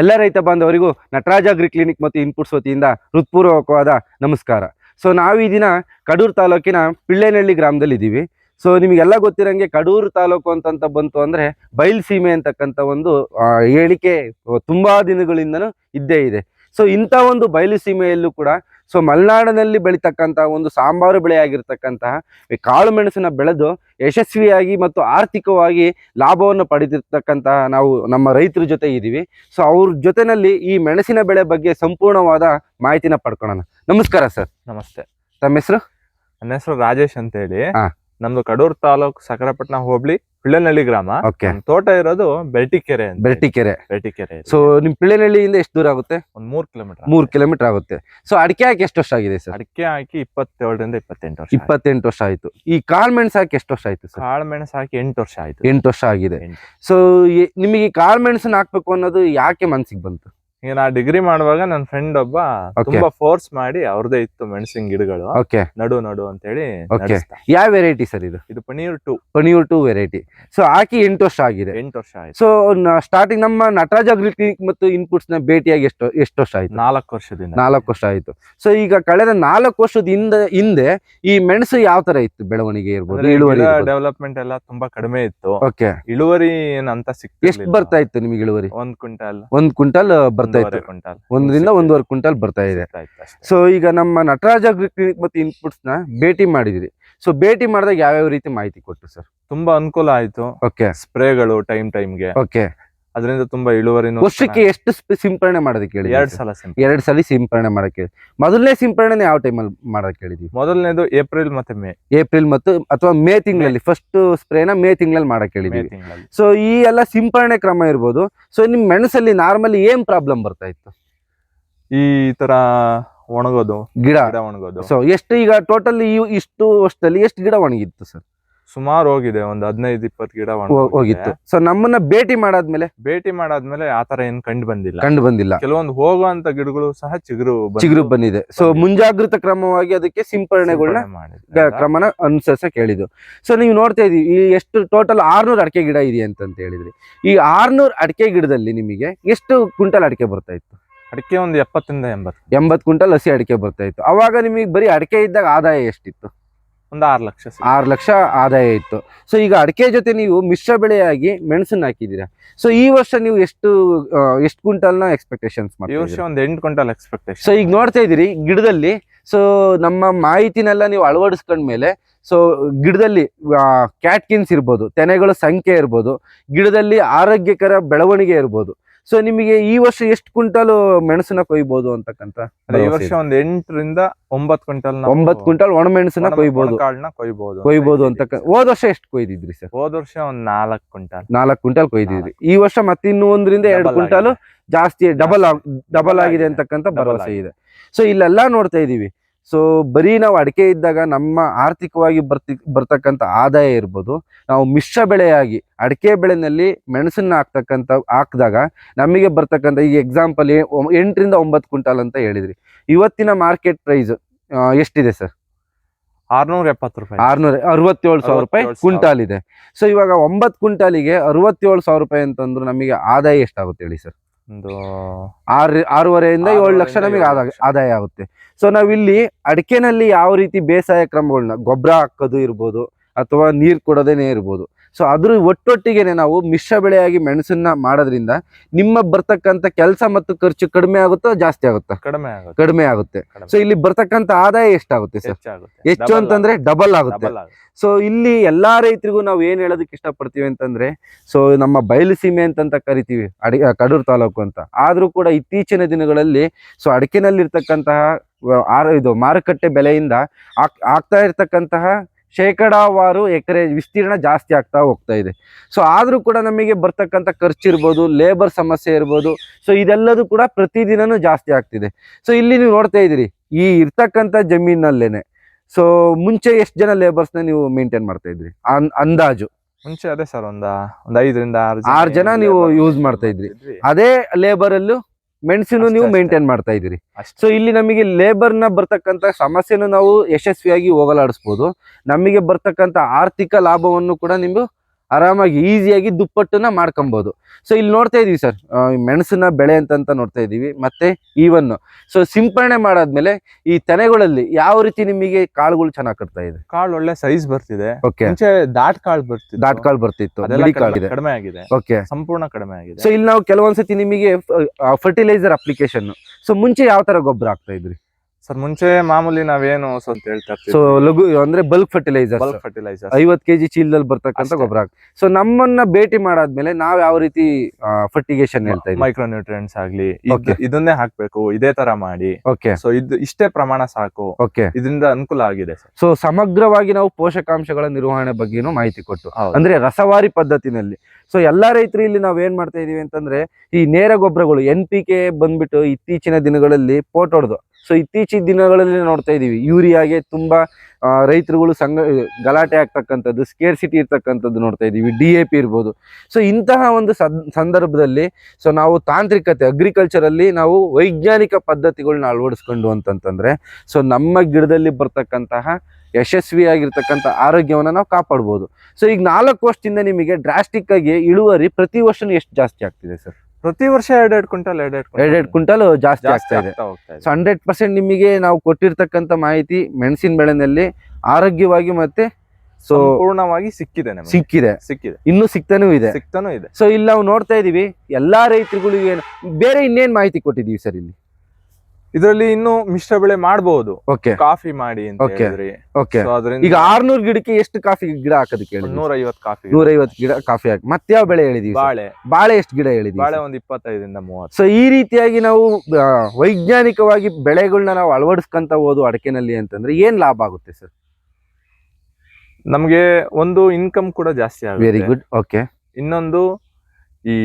ಎಲ್ಲ ರೈತ ಬಾಂಧವರಿಗೂ ನಟರಾಜ ಅಗ್ರಿ ಕ್ಲಿನಿಕ್ ಮತ್ತು ಇನ್ಪುಟ್ಸ್ ವತಿಯಿಂದ ಹೃತ್ಪೂರ್ವಕವಾದ ನಮಸ್ಕಾರ. ಸೊ ನಾವು ಈ ದಿನ ಕಡೂರು ತಾಲೂಕಿನ ಪಿಳ್ಳೇನಹಳ್ಳಿ ಗ್ರಾಮದಲ್ಲಿ ಇದ್ದೀವಿ. ಸೊ ನಿಮಗೆಲ್ಲ ಗೊತ್ತಿರಂಗೆ ಕಡೂರು ತಾಲೂಕು ಅಂತಂತ ಬಂತು ಅಂದ್ರೆ ಬಯಲ್ಸೀಮೆ ಅಂತಕ್ಕಂಥ ಒಂದು ಹೇಳಿಕೆ ತುಂಬಾ ದಿನಗಳಿಂದನೂ ಇದ್ದೇ ಇದೆ. ಸೊ ಇಂಥ ಒಂದು ಬಯಲು ಸೀಮೆಯಲ್ಲೂ ಕೂಡ ಸೊ ಮಲೆನಾಡಿನಲ್ಲಿ ಬೆಳೀತಕ್ಕಂಥ ಒಂದು ಸಾಂಬಾರು ಬೆಳೆಯಾಗಿರ್ತಕ್ಕಂತಹ ಈ ಕಾಳು ಮೆಣಸಿನ ಬೆಳೆದು ಯಶಸ್ವಿಯಾಗಿ ಮತ್ತು ಆರ್ಥಿಕವಾಗಿ ಲಾಭವನ್ನು ಪಡೆದಿರ್ತಕ್ಕಂತಹ ನಾವು ನಮ್ಮ ರೈತರ ಜೊತೆ ಇದ್ದೀವಿ. ಸೊ ಅವ್ರ ಜೊತೆನಲ್ಲಿ ಈ ಮೆಣಸಿನ ಬೆಳೆ ಬಗ್ಗೆ ಸಂಪೂರ್ಣವಾದ ಮಾಹಿತಿನ ಪಡ್ಕೊಳ್ಳೋಣ. ನಮಸ್ಕಾರ ಸರ್. ನಮಸ್ತೆ. ತಮ್ಮ ಹೆಸರು? ನನ್ನ ಹೆಸರು ರಾಜೇಶ್ ಅಂತ ಹೇಳಿ. ನಮ್ದು ಕಡೂರು ತಾಲೂಕು ಸಕರಪಟ್ಟಣ ಹೋಬಳಿ. ಪಿಳ್ಳನಹಳ್ಳಿ ಗ್ರಾಮ. ಓಕೆ. ತೋಟ ಇರೋದು ಬೆಲ್ಟಿಕೆರೆ ಬೆಲ್ಟಿಕೆರೆ ಬೆರಟಿಕೆರೆ ಬೆಳ್ಟಿಕೆರೆ ಸೊ ನಿಮ್ ಪಿಳ್ಳನಹಳ್ಳಿಯಿಂದ ಎಷ್ಟು ದೂರ ಆಗುತ್ತೆ? ಒಂದ್ ಮೂರ್ ಕಿಲೋಮೀಟರ್ ಮೂರ್ ಕಿಲೋಮೀಟರ್ ಆಗುತ್ತೆ. ಸೊ ಅಡಿಕೆ ಹಾಕಿ ಎಷ್ಟು ವರ್ಷ ಆಗಿದೆ ಸರ್? ಅಡಿಕೆ ಹಾಕಿ ಇಪ್ಪತ್ತೇಳರಿಂದ ಇಪ್ಪತ್ತೆಂಟು ವರ್ಷ. ಇಪ್ಪತ್ತೆಂಟು ವರ್ಷ ಆಯ್ತು. ಈ ಕಾಳು ಮೆಣಸು ಹಾಕಿ ಎಷ್ಟು ವರ್ಷ ಆಯ್ತು ಸರ್? ಕಾಳು ಮೆಣಸು ಹಾಕಿ ಎಂಟು ವರ್ಷ ಆಯ್ತು. ಎಂಟು ವರ್ಷ ಆಗಿದೆ. ಸೊ ನಿಮಗೆ ಈ ಕಾಳು ಮೆಣಸನ್ನ ಹಾಕ್ಬೇಕು ಅನ್ನೋದು ಯಾಕೆ ಮನ್ಸಿಗೆ ಬಂತು? ಈಗ ನಾ ಡಿಗ್ರಿ ಮಾಡುವಾಗ ನನ್ನ ಫ್ರೆಂಡ್ ಒಬ್ಬ ತುಂಬಾ ಫೋರ್ಸ್ ಮಾಡಿ ಅವ್ರದೇ ಇತ್ತು ಮೆಣಸಿನ ಗಿಡಗಳು. ಓಕೆ ನಡು ನಡು ಅಂತ ಹೇಳಿ. ಯಾವ ವೆರೈಟಿ ಸರ್ ಇದು? ಇದು paneer two paneer two variety so ಹಾಕಿ ಎಂಟು ವರ್ಷ ಆಗಿದೆ. ಎಂಟು ವರ್ಷ ಆಯ್ತು. ಸೊ ಸ್ಟಾರ್ಟಿಂಗ್ ನಮ್ಮ ನಟರಾಜ್ ಅಗ್ರಿ ಕ್ಲಿನಿಕ್ ಮತ್ತು ಇನ್ಪುಟ್ಸ್ನ ಭೇಟಿಯಾಗಿ ಎಷ್ಟು ಎಷ್ಟು ವರ್ಷ ಆಯ್ತು? ನಾಲ್ಕು ವರ್ಷದಿಂದ. ನಾಲ್ಕು ವರ್ಷ ಆಯ್ತು. ಸೊ ಈಗ ಕಳೆದ ನಾಲ್ಕು ವರ್ಷದ ಹಿಂದೆ ಹಿಂದೆ ಈ ಮೆಣಸು ಯಾವ ತರ ಇತ್ತು ಬೆಳವಣಿಗೆ ಇರ್ಬೋದು ಇಳುವರಿ ಡೆವಲಪ್ಮೆಂಟ್ ಎಲ್ಲ ತುಂಬಾ ಕಡಿಮೆ ಇತ್ತು. ಓಕೆ ಇಳುವರಿ ಏನಂತ ಎಷ್ಟು ಸಿಕ್ತಿರ್ಲಿಲ್ಲ ಬರ್ತಾ ಇತ್ತು ನಿಮಗೆ ಇಳುವರಿ? ಒಂದ್ ಕ್ವಿಂಟಲ್. ಒಂದ್ ಕ್ವಿಂಟಲ್ ಬರ್ತಾ ಒಂದೂವರೆ ಇತ್ತು. ಒಂದರಿಂದ ಒಂದೂವರೆ ಕ್ವಿಂಟಲ್ ಬರ್ತಾ ಇದೆ. ಸೊ ಈಗ ನಮ್ಮ ನಟರಾಜ ಅಗ್ರಿ ಕ್ಲಿನಿಕ್ ಮತ್ತು ಇನ್ಪುಟ್ಸ್ನ ಭೇಟಿ ಮಾಡಿದ್ರಿ. ಸೊ ಭೇಟಿ ಮಾಡಿದಾಗ ಯಾವ್ಯಾವ ರೀತಿ ಮಾಹಿತಿ ಕೊಟ್ಟರು ಸರ್? ತುಂಬಾ ಅನುಕೂಲ ಆಯ್ತು. ಓಕೆ ಸ್ಪ್ರೇಗಳು ಟೈಮ್ ಟೈಮ್ಗೆ ಓಕೆ ಅದರಿಂದ ತುಂಬಾ ಇಳುವರಿ ವರ್ಷಕ್ಕೆ ಎಷ್ಟು ಸ್ಪ- ಸಿಂಪರಣೆ ಮಾಡೋದಕ್ಕೆ ಹೇಳಿ ಎರಡ್ ಸಲ ಎರಡ್ ಸಲ ಸಿಂಪರಣೆ ಮಾಡಕ್ಕೆ. ಮೊದಲನೇ ಸಿಂಪರಣೆ ಯಾವ ಟೈಮಲ್ಲಿ ಮಾಡಕ್ ಕೇಳಿದ್ವಿ? ಮೊದಲನೇದು ಏಪ್ರಿಲ್ ಮತ್ತೆ ಮೇ. ಏಪ್ರಿಲ್ ಮತ್ತು ಅಥವಾ ಮೇ ತಿಂಗಳಲ್ಲಿ ಫಸ್ಟ್ ಸ್ಪ್ರೇನ ಮೇ ತಿಂಗಳಲ್ಲಿ ಮಾಡಕ್ಕೆ ಕೇಳಿದ್ವಿ. ಹೇಳಿದ್ವಿ ಸೊ ಈ ಎಲ್ಲ ಸಿಂಪರಣೆ ಕ್ರಮ ಇರ್ಬೋದು. ಸೊ ನಿಮ್ ಮೆಣಸಲ್ಲಿ ನಾರ್ಮಲಿ ಏನ್ ಪ್ರಾಬ್ಲಮ್ ಬರ್ತಾ ಇತ್ತು? ಈ ತರ ಒಣಗೋದು ಗಿಡ. ಗಿಡ ಒಣಗೋದು. ಸೊ ಎಷ್ಟು ಈಗ ಟೋಟಲ್ ಇಷ್ಟು ವರ್ಷದಲ್ಲಿ ಎಷ್ಟು ಗಿಡ ಒಣಗಿತ್ತು ಸರ್? ಸುಮಾರು ಹೋಗಿದೆ ಒಂದ್ ಹದಿನೈದು ಇಪ್ಪತ್ತು ಗಿಡ ಒಣಗೋಗಿದೆ. ಹೋಗಿತ್ತು. ಸೊ ನಮ್ಮನ್ನ ಭೇಟಿ ಮಾಡಾದ್ಮೇಲೆ? ಭೇಟಿ ಮಾಡಾದ್ಮೇಲೆ ಆತರ ಏನ್ ಕಂಡು ಬಂದಿಲ್ಲ. ಕಂಡು ಬಂದಿಲ್ಲ. ಕೆಲವೊಂದು ಹೋಗುವಂತ ಗಿಡಗಳು ಸಹ ಚಿಗುರು ಬಂದು ಚಿಗುರು ಬಂದಿದೆ. ಸೊ ಬಂದಿದೆ. ಮುಂಜಾಗೃತ ಕ್ರಮವಾಗಿ ಅದಕ್ಕೆ ಸಿಂಪರಣೆಗಳನ್ನ ಸಿಂಪಡಣೆ. ಕ್ರಮನ ಅನುಸರಿಸಕ್ ಕೇಳಿದ್ರು ಸೊ ನೀವು ನೋಡ್ತಾ ಇದೀವಿ ಈ ಎಷ್ಟು ಟೋಟಲ್ ಆರ್ನೂರು ಅಡಿಕೆ ಗಿಡ ಇದೆ ಅಂತಂತ ಹೇಳಿದ್ರಿ. ಈ ಆರ್ನೂರ್ ಅಡಿಕೆ ಗಿಡದಲ್ಲಿ ನಿಮಗೆ ಎಷ್ಟು ಕ್ವಿಂಟಲ್ ಅಡಿಕೆ ಬರ್ತಾ ಇತ್ತು? ಅಡಿಕೆ ಒಂದು ಎಪ್ಪತ್ತರಿಂದ ಎಂಬತ್ತು. ಎಂಬತ್ತು ಕ್ವಿಂಟಲ್ ಹಸಿ ಅಡಿಕೆ ಬರ್ತಾ ಇತ್ತು. ಅವಾಗ ನಿಮಗೆ ಬರೀ ಅಡಿಕೆ ಇದ್ದಾಗ ಆದಾಯ ಎಷ್ಟಿತ್ತು? ಒಂದು ಆರು ಲಕ್ಷ. ಆರು ಲಕ್ಷ ಆದಾಯ ಇತ್ತು. ಸೊ ಈಗ ಅಡಿಕೆ ಜೊತೆ ನೀವು ಮಿಶ್ರ ಬೆಳೆಯಾಗಿ ಮೆಣಸನ್ನು ಹಾಕಿದ್ದೀರಾ? ಸೊ ಈ ವರ್ಷ ನೀವು ಎಷ್ಟು ಎಷ್ಟು ಕ್ವಿಂಟಲ್ನ ಎಕ್ಸ್ಪೆಕ್ಟೇಷನ್ಸ್ ಈ ವರ್ಷ ಒಂದು ಎಂಟು ಕ್ವಿಂಟಲ್ ಎಕ್ಸ್ಪೆಕ್ಟೇಷನ್ ಸೊ ಈಗ ನೋಡ್ತಾ ಇದ್ದೀರಿ ಗಿಡದಲ್ಲಿ ಸೊ ನಮ್ಮ ಮಾಹಿತಿನೆಲ್ಲ ನೀವು ಅಳವಡಿಸ್ಕೊಂಡ್ಮೇಲೆ ಸೊ ಗಿಡದಲ್ಲಿ ಕ್ಯಾಟ್ಕಿನ್ಸ್ ಇರ್ಬೋದು ತೆನೆಗಳ ಸಂಖ್ಯೆ ಇರ್ಬೋದು ಗಿಡದಲ್ಲಿ ಆರೋಗ್ಯಕರ ಬೆಳವಣಿಗೆ ಇರ್ಬೋದು. ಸೊ ನಿಮಗೆ ಈ ವರ್ಷ ಎಷ್ಟು ಕ್ವಿಂಟಲ್ ಮೆಣಸನ್ನ ಕೊಯ್ಬೋದು ಅಂತಕ್ಕಂತ ಈ ವರ್ಷ ಒಂದ್ ಎಂಟರಿಂದ ಒಂಬತ್ತು ಕ್ವಿಂಟಲ್ ಒಂಬತ್ ಕ್ವಿಂಟಲ್ ಒಣ ಮೆಣಸನ್ನ ಕೊಯ್ಬೋದು ಕೊಯ್ಬೋದು ಅಂತ ಕೊಯ್ಬೋದು. ಅಂತ ಹೋದ ವರ್ಷ ಎಷ್ಟು ಕೊಯ್ದಿದ್ರಿ ಸರ್? ಹೋದ ವರ್ಷ ಒಂದ್ ನಾಲ್ಕು ಕ್ವಿಂಟಲ್. ನಾಲ್ಕು ಕ್ವಿಂಟಲ್ ಕೊಯ್ದಿದ್ರಿ. ಈ ವರ್ಷ ಮತ್ತೆ ಇನ್ನೂ ಒಂದರಿಂದ ಎರಡು ಕ್ವಿಂಟಲ್ ಜಾಸ್ತಿ ಡಬಲ್ ಡಬಲ್ ಆಗಿದೆ. ಅಂತಕ್ಕಂತ ಭರವಸೆ ಇದೆ. ಸೊ ಇಲ್ಲೆಲ್ಲ ನೋಡ್ತಾ ಇದೀವಿ. ಸೊ ಬರೀ ನಾವು ಅಡಿಕೆ ಇದ್ದಾಗ ನಮ್ಮ ಆರ್ಥಿಕವಾಗಿ ಬರ್ತಿ ಬರ್ತಕ್ಕಂಥ ಆದಾಯ ಇರ್ಬೋದು. ನಾವು ಮಿಶ್ರ ಬೆಳೆಯಾಗಿ ಅಡಿಕೆ ಬೆಳೆನಲ್ಲಿ ಮೆಣಸನ್ನ ಹಾಕ್ತಕ್ಕಂಥ ಹಾಕಿದಾಗ ನಮಗೆ ಬರ್ತಕ್ಕಂಥ ಈಗ ಎಕ್ಸಾಂಪಲ್ ಎಂಟರಿಂದ ಒಂಬತ್ತು ಕ್ವಿಂಟಲ್ ಅಂತ ಹೇಳಿದ್ರಿ. ಇವತ್ತಿನ ಮಾರ್ಕೆಟ್ ಪ್ರೈಸ್ ಎಷ್ಟಿದೆ ಸರ್ ಆರ್ನೂರ ಎಪ್ಪತ್ತು ರೂಪಾಯಿ. ಆರ್ನೂರ ಅರವತ್ತೇಳು ಸಾವಿರ ರೂಪಾಯಿ 67,000 ಕ್ವಿಂಟಾಲ್ ಇದೆ. ಸೊ ಇವಾಗ ಒಂಬತ್ತು ಕ್ವಿಂಟಾಲಿಗೆ ಅರವತ್ತೇಳು ಸಾವಿರ ರೂಪಾಯಿ ಅಂತಂದ್ರೆ ನಮಗೆ ಆದಾಯ ಎಷ್ಟಾಗುತ್ತೆ ಹೇಳಿ ಸರ್ ಒಂದು ಆರು ಆರೂವರೆಯಿಂದ ಏಳು ಲಕ್ಷ ನಮಗೆ ಆದಾಯ ಆಗುತ್ತೆ. ಸೊ ನಾವಿಲ್ಲಿ ಅಡಿಕೆನಲ್ಲಿ ಯಾವ ರೀತಿ ಬೇಸಾಯ ಕ್ರಮಗಳನ್ನ ಗೊಬ್ಬರ ಹಾಕೋದು ಇರ್ಬೋದು ಅಥವಾ ನೀರು ಕೊಡೋದೇನೆ ಇರ್ಬೋದು ಸೊ ಅದ್ರ ಒಟ್ಟೊಟ್ಟಿಗೆ ನಾವು ಮಿಶ್ರ ಬೆಳೆಯಾಗಿ ಮೆಣಸನ್ನ ಮಾಡೋದ್ರಿಂದ ನಿಮ್ಮ ಬರ್ತಕ್ಕಂಥ ಕೆಲಸ ಮತ್ತು ಖರ್ಚು ಕಡಿಮೆ ಆಗುತ್ತೋ ಜಾಸ್ತಿ ಆಗುತ್ತಾ? ಕಡಿಮೆ ಕಡಿಮೆ ಆಗುತ್ತೆ. ಸೊ ಇಲ್ಲಿ ಬರ್ತಕ್ಕಂಥ ಆದಾಯ ಎಷ್ಟಾಗುತ್ತೆ ಸರ್? ಹೆಚ್ಚು ಅಂತಂದ್ರೆ ಡಬಲ್ ಆಗುತ್ತೆ. ಸೊ ಇಲ್ಲಿ ಎಲ್ಲಾ ರೈತರಿಗೂ ನಾವು ಏನ್ ಹೇಳೋದಕ್ಕೆ ಇಷ್ಟಪಡ್ತೀವಿ ಅಂತಂದ್ರೆ ಸೊ ನಮ್ಮ ಬಯಲು ಸೀಮೆ ಅಂತಂತ ಕರಿತೀವಿ ಅಡಿ ಕಡೂರು ತಾಲೂಕು ಅಂತ. ಆದ್ರೂ ಕೂಡ ಇತ್ತೀಚಿನ ದಿನಗಳಲ್ಲಿ ಸೊ ಅಡಿಕೆನಲ್ಲಿರ್ತಕ್ಕಂತಹ ಆರ ಇದು ಮಾರುಕಟ್ಟೆ ಬೆಲೆಯಿಂದ ಆಗ್ತಾ ಇರ್ತಕ್ಕಂತಹ ಶೇಕಡಾವಾರು ಎಕರೆ ವಿಸ್ತೀರ್ಣ ಜಾಸ್ತಿ ಆಗ್ತಾ ಹೋಗ್ತಾ ಇದೆ. ಸೊ ಆದರೂ ಕೂಡ ನಮಗೆ ಬರ್ತಕ್ಕಂಥ ಖರ್ಚು ಇರ್ಬೋದು ಲೇಬರ್ ಸಮಸ್ಯೆ ಇರ್ಬೋದು ಸೊ ಇದೆಲ್ಲದೂ ಕೂಡ ಪ್ರತಿದಿನವೂ ಜಾಸ್ತಿ ಆಗ್ತಿದೆ. ಸೊ ಇಲ್ಲಿ ನೀವು ನೋಡ್ತಾ ಇದ್ದೀರಿ ಈ ಇರ್ತಕ್ಕಂಥ ಜಮೀನಲ್ಲೇನೆ. ಸೊ ಮುಂಚೆ ಎಷ್ಟು ಜನ ಲೇಬರ್ಸ್ನ ನೀವು ಮೇಂಟೈನ್ ಮಾಡ್ತಾ ಇದ್ರಿ? ಅಂದಾಜು. ಮುಂಚೆ ಅದೇ ಸರ್ ಒಂದ ಒಂದ್ ಐದರಿಂದ ಆರು ಆರ್ ಜನ ನೀವು ಯೂಸ್ ಮಾಡ್ತಾ ಇದ್ರಿ. ಅದೇ ಲೇಬರ್ ಅಲ್ಲೂ ಮೆಣಸಿನ ನೀವು. ಮೇಂಟೈನ್ ಮಾಡ್ತಾ ಇದ್ದೀರಿ. ಸೊ ಇಲ್ಲಿ ನಮಗೆ ಲೇಬರ್ನ ಬರ್ತಕ್ಕಂತ ಸಮಸ್ಯೆನು ನಾವು ಯಶಸ್ವಿಯಾಗಿ ಹೋಗಲಾಡಿಸ್ಬೋದು ನಮಗೆ ಬರ್ತಕ್ಕಂತ ಆರ್ಥಿಕ ಲಾಭವನ್ನು ಕೂಡ ನೀವು ಆರಾಮಾಗಿ ಈಸಿಯಾಗಿ ದುಪ್ಪಟ್ಟನ್ನ ಮಾಡ್ಕೊಬೋದು. ಸೊ ಇಲ್ಲಿ ನೋಡ್ತಾ ಇದೀವಿ ಸರ್ ಮೆಣಸನ್ನ ಬೆಳೆ ಅಂತ ನೋಡ್ತಾ ಇದ್ದೀವಿ ಮತ್ತೆ ಈವನ್ನು. ಸೊ ಸಿಂಪರಣೆ ಮಾಡಾದ್ಮೇಲೆ ಈ ತೆನೆಗಳಲ್ಲಿ ಯಾವ ರೀತಿ ನಿಮಗೆ ಕಾಳುಗಳು ಚೆನ್ನಾಗಿ ಕಟ್ತಾ ಇದೆ? ಕಾಳು ಒಳ್ಳೆ ಸೈಜ್ ಬರ್ತಿದೆ. ಮುಂಚೆ ದಾಟ್ ಕಾಳು ಬರ್ತಿದೆ ದಾಟ್ ಕಾಳು ಬರ್ತಿತ್ತು ಕಡಿಮೆ- ಆಗಿದೆ. ಓಕೆ ಸಂಪೂರ್ಣ ಕಡಿಮೆ ಆಗಿದೆ. ಸೊ ಇಲ್ಲಿ ನಾವು ಕೆಲವೊಂದ್ಸತಿ ನಿಮಗೆ ಫರ್ಟಿಲೈಸರ್ ಅಪ್ಲಿಕೇಶನ್ ಸೊ ಮುಂಚೆ ಯಾವ ತರ ಗೊಬ್ಬರ ಆಗ್ತಾ ಇದ್ರಿ? ಸರ್ ಮುಂಚೆ ಮಾಮೂಲಿ ನಾವೇನು ಅಂತ ಹೇಳ್ತಾ ಸೊ ಲಘು ಅಂದ್ರೆ ಬಲ್ಕ್ ಫರ್ಟಿಲೈಸರ್ ಬಲ್ಕ್ ಫರ್ಟಿಲೈಸರ್ ಐವತ್ ಕೆಜಿ ಚೀಲದಲ್ಲಿ ಬರ್ತಕ್ಕಂಥ. ಗೊಬ್ಬರ ಸೊ ನಮ್ಮನ್ನ ಭೇಟಿ ಮಾಡಾದ್ಮೇಲೆ ನಾವ್ ಯಾವ ರೀತಿ ಫರ್ಟಿಗೇಷನ್ ಹೇಳ್ತಾ ಮೈಕ್ರೋ ನ್ಯೂಟ್ರಿಯೆಂಟ್ಸ್ ಆಗ್ಲಿ ಇದನ್ನೇ ಹಾಕ್ಬೇಕು ಇದೇ ತರ ಮಾಡಿ. ಓಕೆ ಸೊ ಇದು ಇಷ್ಟೇ ಪ್ರಮಾಣ ಸಾಕು. ಓಕೆ ಇದರಿಂದ ಅನುಕೂಲ ಆಗಿದೆ ಸೊ ಸಮಗ್ರವಾಗಿ ನಾವು ಪೋಷಕಾಂಶಗಳ ನಿರ್ವಹಣೆ ಬಗ್ಗೆನೂ ಮಾಹಿತಿ ಕೊಟ್ಟು ಅಂದ್ರೆ ರಸವಾರಿ ಪದ್ಧತಿನಲ್ಲಿ. ಸೊ ಎಲ್ಲಾ ರೈತರು ಇಲ್ಲಿ ನಾವ್ ಏನ್ ಮಾಡ್ತಾ ಇದೀವಿ ಅಂತಂದ್ರೆ ಈ ನೇರ ಗೊಬ್ಬರಗಳು ಎನ್ ಪಿ ಕೆ ಬಂದ್ಬಿಟ್ಟು ಇತ್ತೀಚಿನ ದಿನಗಳಲ್ಲಿ ಪೋಟ್ ಹೊಡೆದು ಸೊ ಇತ್ತೀಚಿನ ದಿನಗಳಲ್ಲಿ ನೋಡ್ತಾ ಇದ್ದೀವಿ ಯೂರಿಯಾಗೆ ತುಂಬ ರೈತರುಗಳು ಸಂಘ, ಗಲಾಟೆ ಆಗ್ತಕ್ಕಂಥದ್ದು ಸ್ಕೇರ್ ಸಿಟಿ ಇರ್ತಕ್ಕಂಥದ್ದು ನೋಡ್ತಾ ಇದ್ದೀವಿ ಡಿ ಎ ಪಿ ಇರ್ಬೋದು. ಸೊ ಇಂತಹ ಒಂದು ಸದ್- ಸಂದರ್ಭದಲ್ಲಿ ಸೊ ನಾವು ತಾಂತ್ರಿಕತೆ ಅಗ್ರಿಕಲ್ಚರಲ್ಲಿ ನಾವು ವೈಜ್ಞಾನಿಕ ಪದ್ಧತಿಗಳನ್ನ ಅಳವಡಿಸ್ಕೊಂಡು ಅಂತಂತಂದರೆ ಸೊ ನಮ್ಮ ಗಿಡದಲ್ಲಿ ಬರ್ತಕ್ಕಂತಹ ಯಶಸ್ವಿಯಾಗಿರ್ತಕ್ಕಂಥ ಆರೋಗ್ಯವನ್ನು ನಾವು ಕಾಪಾಡ್ಬೋದು. ಸೊ ಈಗ ನಾಲ್ಕು ವರ್ಷದಿಂದ ನಿಮಗೆ ಡ್ರಾಸ್ಟಿಕ್ಕಾಗಿ ಇಳುವರಿ ಪ್ರತಿ ವರ್ಷನೂ ಎಷ್ಟು ಜಾಸ್ತಿ ಆಗ್ತಿದೆ ಸರ್ ಪ್ರತಿ ವರ್ಷ ಎರಡೆರಡು ಕ್ವಿಂಟಲ್ ಎರಡೆರಡು ಎರಡೆರಡು ಕ್ವಿಂಟಲ್ ಜಾಸ್ತಿ ಜಾಸ್ತಿ ಆಗ್ತಾ ಇದೆ. ಸೊ ಹಂಡ್ರೆಡ್ ಪರ್ಸೆಂಟ್ ನಿಮಗೆ ನಾವು ಕೊಟ್ಟಿರ್ತಕ್ಕಂಥ ಮಾಹಿತಿ ಮೆಣಸಿನ ಬೆಳೆನಲ್ಲಿ ಆರೋಗ್ಯವಾಗಿ ಮತ್ತೆ ಸೊ ಪೂರ್ಣವಾಗಿ ಸಿಕ್ಕಿದೆ ಸಿಕ್ಕಿದೆ. ಸಿಕ್ಕಿದೆ. ಇನ್ನು ಸಿಕ್ತಾನೂ ಇದೆ. ಸಿಕ್ತಾನೂ ಇದೆ. ಸೊ ಇಲ್ಲಿ ನಾವು ನೋಡ್ತಾ ಇದೀವಿ ಎಲ್ಲಾ ರೈತರುಗಳಿಗೆ ಏನು- ಬೇರೆ ಇನ್ನೇನ್ ಮಾಹಿತಿ ಕೊಟ್ಟಿದೀವಿ ಸರ್ ಇಲ್ಲಿ? ಇದರಲ್ಲಿ ಇನ್ನು ಮಿಶ್ರ ಬೆಳೆ ಮಾಡಬಹುದು ಓಕೆ ಕಾಫಿ ಮಾಡಿ ಅಂತ. ಹೇಳಿದ್ರಿ. ಓಕೆ So ಅದರಿಂದ ಈಗ ಆರ್ನೂರ್ ಗಿಡಕ್ಕೆ ಎಷ್ಟು ಕಾಫಿ ಗಿಡ ಹಾಕೋದಕ್ಕೆ ಹೇಳಿದ್ವಿ ನೂರ ಐವತ್ತು ಕಾಫಿ ನೂರೈವತ್ತು ಗಿಡ ಕಾಫಿ ಹಾಕಿ ಮತ್ತೆ ಯಾವ ಬೆಳೆ ಹೇಳಿದೀವಿ? ಬಾಳೆ. ಬಾಳೆ ಎಷ್ಟು ಗಿಡ ಹೇಳಿದ್ವಿ ಬಾಳೆ ಒಂದು ಒಂದ್ ಇಪ್ಪತ್ತೈದರಿಂದ ಮೂವತ್ತು. ಸೊ ಈ ರೀತಿಯಾಗಿ ನಾವು ಆ, ವೈಜ್ಞಾನಿಕವಾಗಿ ಬೆಳೆಗಳನ್ನ ನಾವು ಅಳವಡಿಸ್ಕೊಂತ ಹೋದು ಅಡಕೆನಲ್ಲಿ ಅಂತಂದ್ರೆ ಏನ್ ಲಾಭ ಆಗುತ್ತೆ ಸರ್? ನಮ್ಗೆ ಒಂದು ಇನ್ಕಮ್ ಕೂಡ ಜಾಸ್ತಿ ವೆರಿ ಆಗುತ್ತೆ ಗುಡ್ ಓಕೆ ಇನ್ನೊಂದು ಈ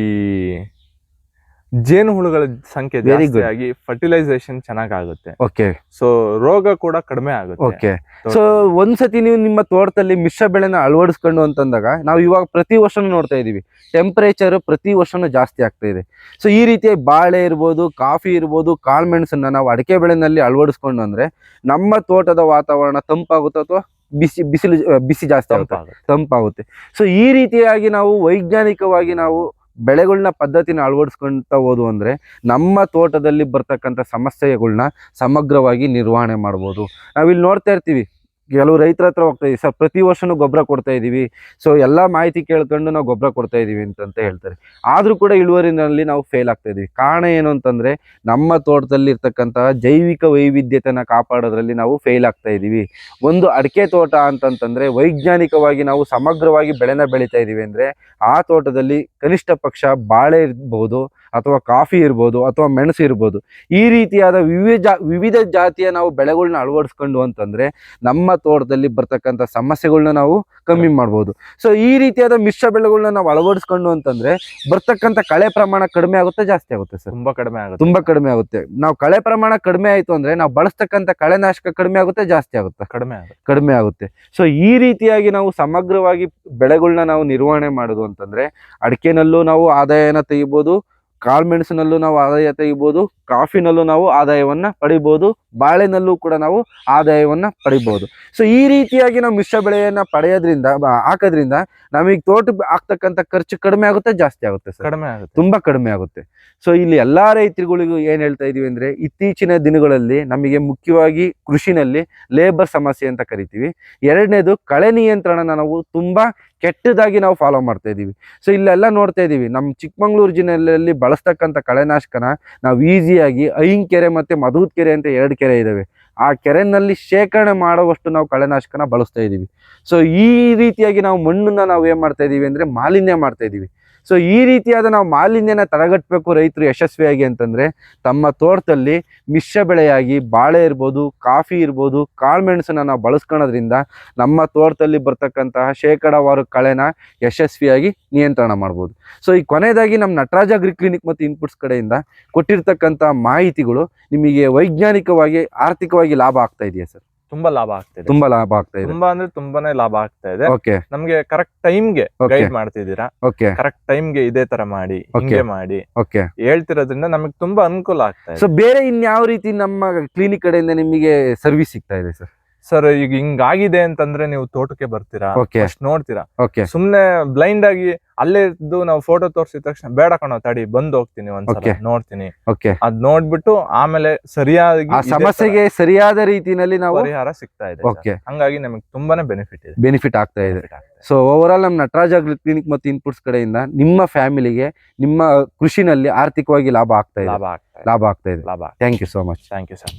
ಜೇನು ಹುಳುಗಳ ಸಂಖ್ಯೆ ಜಾಸ್ತಿಯಾಗಿ ಜಾಸ್ತಿ good. ಆಗಿ ಫರ್ಟಿಲೈಸೇಷನ್ ಚೆನ್ನಾಗಾಗುತ್ತೆ. ಓಕೆ ಸೊ ರೋಗ ಕೂಡ ಕಡಿಮೆ ಆಗುತ್ತೆ. ಓಕೆ ಸೊ ಒಂದ್ಸತಿ ನೀವು ನಿಮ್ಮ ತೋಟದಲ್ಲಿ ಮಿಶ್ರ ಬೆಳೆನ ಅಳವಡಿಸ್ಕೊಂಡು ಅಂತಂದಾಗ ನಾವು ಇವಾಗ ಪ್ರತಿ ವರ್ಷನೂ ನೋಡ್ತಾ ಇದೀವಿ. ಟೆಂಪರೇಚರ್ ಪ್ರತಿ ವರ್ಷನೂ ಜಾಸ್ತಿ ಆಗ್ತಾ ಇದೆ. ಸೊ ಈ ರೀತಿಯ ಬಾಳೆ ಇರ್ಬೋದು ಕಾಫಿ ಇರ್ಬೋದು ಕಾಳ್ಮೆಣಸನ್ನ ನಾವು ಅಡಿಕೆ ಬೆಳೆನಲ್ಲಿ ಅಳವಡಿಸ್ಕೊಂಡು ಅಂದ್ರೆ ನಮ್ಮ ತೋಟದ ವಾತಾವರಣ ತಂಪಾಗುತ್ತೆ ಅಥವಾ ಬಿಸಿ ಬಿಸಿಲು ಬಿಸಿ ಜಾಸ್ತಿ ಆಗುತ್ತೆ. ತಂಪಾಗುತ್ತೆ. ಸೊ ಈ ರೀತಿಯಾಗಿ ನಾವು ವೈಜ್ಞಾನಿಕವಾಗಿ ನಾವು ಬೆಳೆಗಳನ್ನ ಪದ್ಧತಿನ ಅಳವಡಿಸ್ಕೊಂತ ಹೋದು ಅಂದ್ರೆ ನಮ್ಮ ತೋಟದಲ್ಲಿ ಬರ್ತಕ್ಕಂಥ ಸಮಸ್ಯೆಗಳನ್ನ ಸಮಗ್ರವಾಗಿ ನಿರ್ವಹಣೆ ಮಾಡ್ಬೋದು. ನಾವಿಲ್ಲಿ ನೋಡ್ತಾ ಇರ್ತೀವಿ. ಕೆಲವು ರೈತರ ಹತ್ರ ಹೋಗ್ತಾ ಇದೀವಿ. ಸರ್, ಪ್ರತಿ ವರ್ಷನೂ ಗೊಬ್ಬರ ಕೊಡ್ತಾ ಇದೀವಿ. ಸೊ ಎಲ್ಲಾ ಮಾಹಿತಿ ಕೇಳ್ಕೊಂಡು ನಾವು ಗೊಬ್ಬರ ಕೊಡ್ತಾ ಇದೀವಿ ಅಂತಂತ ಹೇಳ್ತಾರೆ. ಆದ್ರೂ ಕೂಡ ಇಳುವರಿನಲ್ಲಿ ನಾವು ಫೇಲ್ ಆಗ್ತಾ ಇದೀವಿ. ಕಾರಣ ಏನು ಅಂತಂದ್ರೆ, ನಮ್ಮ ತೋಟದಲ್ಲಿ ಇರ್ತಕ್ಕಂತಹ ಜೈವಿಕ ವೈವಿಧ್ಯತೆಯನ್ನು ಕಾಪಾಡೋದ್ರಲ್ಲಿ ನಾವು ಫೇಲ್ ಆಗ್ತಾ ಇದೀವಿ. ಒಂದು ಅಡಿಕೆ ತೋಟ ಅಂತಂತಂದರೆ, ವೈಜ್ಞಾನಿಕವಾಗಿ ನಾವು ಸಮಗ್ರವಾಗಿ ಬೆಳೆನ ಬೆಳಿತಾ ಇದೀವಿ ಅಂದ್ರೆ, ಆ ತೋಟದಲ್ಲಿ ಕನಿಷ್ಠ ಪಕ್ಷ ಬಾಳೆ ಇರ್ಬೋದು ಅಥವಾ ಕಾಫಿ ಇರ್ಬೋದು ಅಥವಾ ಮೆಣಸು ಇರ್ಬೋದು ಈ ರೀತಿಯಾದ ವಿವಿಧ ವಿವಿಧ ಜಾತಿಯ ನಾವು ಬೆಳೆಗಳನ್ನ ಅಳವಡಿಸ್ಕೊಂಡು ಅಂತಂದ್ರೆ ನಮ್ಮ ತೋಟದಲ್ಲಿ ಬರ್ತಕ್ಕಂಥ ಸಮಸ್ಯೆಗಳನ್ನ ನಾವು ಕಮ್ಮಿ ಮಾಡ್ಬೋದು. ಸೊ ಈ ರೀತಿಯಾದ ಮಿಶ್ರ ಬೆಳೆಗಳನ್ನ ನಾವು ಅಳವಡಿಸ್ಕೊಂಡು ಅಂತಂದ್ರೆ ಬರ್ತಕ್ಕಂಥ ಕಳೆ ಪ್ರಮಾಣ ಕಡಿಮೆ ಆಗುತ್ತೆ ಜಾಸ್ತಿ ಆಗುತ್ತೆ ಸರ್. ತುಂಬಾ ಕಡಿಮೆ ಆಗುತ್ತೆ. ತುಂಬಾ ಕಡಿಮೆ ಆಗುತ್ತೆ. ನಾವು ಕಳೆ ಪ್ರಮಾಣ ಕಡಿಮೆ ಆಯಿತು ಅಂದ್ರೆ ನಾವು ಬಳಸ್ತಕ್ಕಂಥ ಕಳೆನಾಶಕ ಕಡಿಮೆ ಆಗುತ್ತೆ ಜಾಸ್ತಿ ಆಗುತ್ತೆ. ಕಡಿಮೆ ಆಗುತ್ತೆ. ಕಡಿಮೆ ಆಗುತ್ತೆ. ಸೊ ಈ ರೀತಿಯಾಗಿ ನಾವು ಸಮಗ್ರವಾಗಿ ಬೆಳೆಗಳನ್ನ ನಾವು ನಿರ್ವಹಣೆ ಮಾಡೋದು ಅಂತಂದ್ರೆ ಅಡಿಕೆನಲ್ಲೂ ನಾವು ಆದಾಯನ ತೆಗಿಬೋದು ಕಾಳ್ಮೆಣಸಿನಲ್ಲೂ ನಾವು ಆದಾಯ ತೆಗಿಬೋದು ಕಾಫಿನಲ್ಲೂ ನಾವು ಆದಾಯವನ್ನ ಪಡಿಬೋದು ಬಾಳೆನಲ್ಲೂ ಕೂಡ ನಾವು ಆದಾಯವನ್ನ ಪಡಿಬೋದು. ಸೊ ಈ ರೀತಿಯಾಗಿ ನಾವು ಮಿಶ್ರ ಬೆಳೆಯನ್ನ ಪಡೆಯೋದ್ರಿಂದ ಹಾಕೋದ್ರಿಂದ ನಮಗೆ ತೋಟ ಆಗ್ತಕ್ಕಂಥ ಖರ್ಚು ಕಡಿಮೆ ಆಗುತ್ತೆ ಜಾಸ್ತಿ ಆಗುತ್ತೆ ಕಡಿಮೆ ಆಗುತ್ತೆ. ತುಂಬಾ ಕಡಿಮೆ ಆಗುತ್ತೆ. ಸೊ ಇಲ್ಲಿ ಎಲ್ಲಾ ರೈತರುಗಳಿಗೂ ಏನ್ ಹೇಳ್ತಾ ಇದೀವಿ ಅಂದ್ರೆ ಇತ್ತೀಚಿನ ದಿನಗಳಲ್ಲಿ ನಮಗೆ ಮುಖ್ಯವಾಗಿ ಕೃಷಿನಲ್ಲಿ ಲೇಬರ್ ಸಮಸ್ಯೆ ಅಂತ ಕರಿತೀವಿ. ಎರಡನೇದು ಕಳೆ ನಿಯಂತ್ರಣನ ನಾವು ತುಂಬಾ ಕೆಟ್ಟದಾಗಿ ನಾವು ಫಾಲೋ ಮಾಡ್ತಾ ಇದ್ದೀವಿ ಸೊ ಇಲ್ಲೆಲ್ಲ ನೋಡ್ತಾ ಇದ್ದೀವಿ ನಮ್ಮ ಚಿಕ್ಕಮಂಗ್ಳೂರು ಜಿಲ್ಲೆಯಲ್ಲಿ ಬಳಸ್ತಕ್ಕಂಥ ಕಳೆನಾಶಕನ ನಾವು ಈಸಿಯಾಗಿ ಅಹಿಂಕೆರೆ ಮತ್ತು ಮಧುದ್ ಕೆರೆ ಅಂತ ಎರಡು ಕೆರೆ ಇದ್ದಾವೆ ಆ ಕೆರೆನಲ್ಲಿ ಶೇಖರಣೆ ಮಾಡುವಷ್ಟು ನಾವು ಕಳೆನಾಶಕನ ಬಳಸ್ತಾ ಇದ್ದೀವಿ ಸೊ ಈ ರೀತಿಯಾಗಿ ನಾವು ಮಣ್ಣನ್ನು ನಾವು ಏನು ಮಾಡ್ತಾ ಇದ್ದೀವಿ ಅಂದರೆ ಮಾಲಿನ್ಯ ಮಾಡ್ತಾ ಇದೀವಿ. ಸೊ ಈ ರೀತಿಯಾದ ನಾವು ಮಾಲಿನ್ಯನ ತಡೆಗಟ್ಟಬೇಕು ರೈತರು ಯಶಸ್ವಿಯಾಗಿ ಅಂತಂದ್ರೆ ತಮ್ಮ ತೋಟದಲ್ಲಿ ಮಿಶ್ರ ಬೆಳೆಯಾಗಿ ಬಾಳೆ ಇರ್ಬೋದು, ಕಾಫಿ ಇರ್ಬೋದು, ಕಾಳುಮೆಣಸನ್ನು ನಾವು ಬಳಸ್ಕೊಳೋದ್ರಿಂದ ನಮ್ಮ ತೋಟದಲ್ಲಿ ಬರ್ತಕ್ಕಂತಹ ಶೇಕಡಾವಾರು ಕಳೆನ ಯಶಸ್ವಿಯಾಗಿ ನಿಯಂತ್ರಣ ಮಾಡ್ಬೋದು. ಸೊ ಈ ಕೊನೆಯದಾಗಿ ನಮ್ಮ ನಟರಾಜ ಅಗ್ರಿ ಕ್ಲಿನಿಕ್ ಮತ್ತು ಇನ್ಪುಟ್ಸ್ ಕಡೆಯಿಂದ ಕೊಟ್ಟಿರ್ತಕ್ಕಂಥ ಮಾಹಿತಿಗಳು ನಿಮಗೆ ವೈಜ್ಞಾನಿಕವಾಗಿ, ಆರ್ಥಿಕವಾಗಿ ಲಾಭ ಆಗ್ತಾ ಇದೆಯಾ ಸರ್? ತುಂಬಾ ಲಾಭ ಆಗ್ತಿದೆ ತುಂಬಾ ಲಾಭ ಆಗ್ತಾ ಇದೆ. ತುಂಬಾ ಅಂದ್ರೆ ತುಂಬಾನೇ ಲಾಭ ಆಗ್ತಾ ಇದೆ. ಓಕೆ. ನಮ್ಗೆ ಕರೆಕ್ಟ್ ಟೈಮ್ಗೆ. ಗೈಡ್ ಮಾಡ್ತಿದ್ದೀರಾ? ಓಕೆ. ಕರೆಕ್ಟ್ ಟೈಮ್ಗೆ ಇದೇ ತರ ಮಾಡಿ ಹಿಂಗೆ ಮಾಡಿ ಓಕೆ. ಹೇಳ್ತಿರೋದ್ರಿಂದ ನಮಗೆ ತುಂಬಾ ಅನುಕೂಲ ಆಗ್ತಾ ಇದೆ. ಸೊ ಬೇರೆ ಇನ್ಯಾವ ರೀತಿ ನಮ್ಮ ಕ್ಲಿನಿಕ್ ಕಡೆಯಿಂದ ನಿಮಗೆ ಸರ್ವಿಸ್ ಸಿಗ್ತಾ ಇದೆ ಸರ್ ಸರ್ ಈಗ ಹಿಂಗಾಗಿದೆ ಅಂತಂದ್ರೆ ನೀವು ತೋಟಕ್ಕೆ ಬರ್ತೀರಾ? ನೋಡ್ತೀರಾ? ಸುಮ್ನೆ ಬ್ಲೈಂಡ್ ಆಗಿ ಅಲ್ಲೇ ಇದ್ದು ನಾವು ಫೋಟೋ ತೋರಿಸಿದ ತಕ್ಷಣ ಬೇಡ ಕಣೋ ತಡಿ ಬಂದ್ ಹೋಗ್ತೀನಿ ಒಂದ್ಸಲ. ನೋಡ್ತೀನಿ. ಓಕೆ ಅದ್ ನೋಡ್ಬಿಟ್ಟು ಆಮೇಲೆ ಸರಿಯಾಗಿ ಆ ಸಮಸ್ಯೆಗೆ ಸರಿಯಾದ ರೀತಿಯಲ್ಲಿ ನಾವು ಪರಿಹಾರ ಸಿಗ್ತಾ ಇದೆ ಓಕೆ ಹಂಗಾಗಿ ನಮಗೆ ತುಂಬಾನೇ ಬೆನಿಫಿಟ್ ಇದೆ. ಬೆನಿಫಿಟ್ ಆಗ್ತಾ ಇದೆ. ಸೊ ಓವರ್ ಆಲ್ ನಮ್ಮ ನಟರಾಜ ಕ್ಲಿನಿಕ್ ಮತ್ತು ಇನ್ಪುಟ್ಸ್ ಕಡೆಯಿಂದ ನಿಮ್ಮ ಫ್ಯಾಮಿಲಿಗೆ ನಿಮ್ಮ ಕೃಷಿನಲ್ಲಿ ಆರ್ಥಿಕವಾಗಿ ಲಾಭ ಆಗ್ತಾ ಇದೆ. ಲಾಭ ಆಗ್ತಾ ಇದೆ. ಲಾಭ ಆಗ್ತಾ ಇದೆ. ಲಾಭ thank you so much thank you sir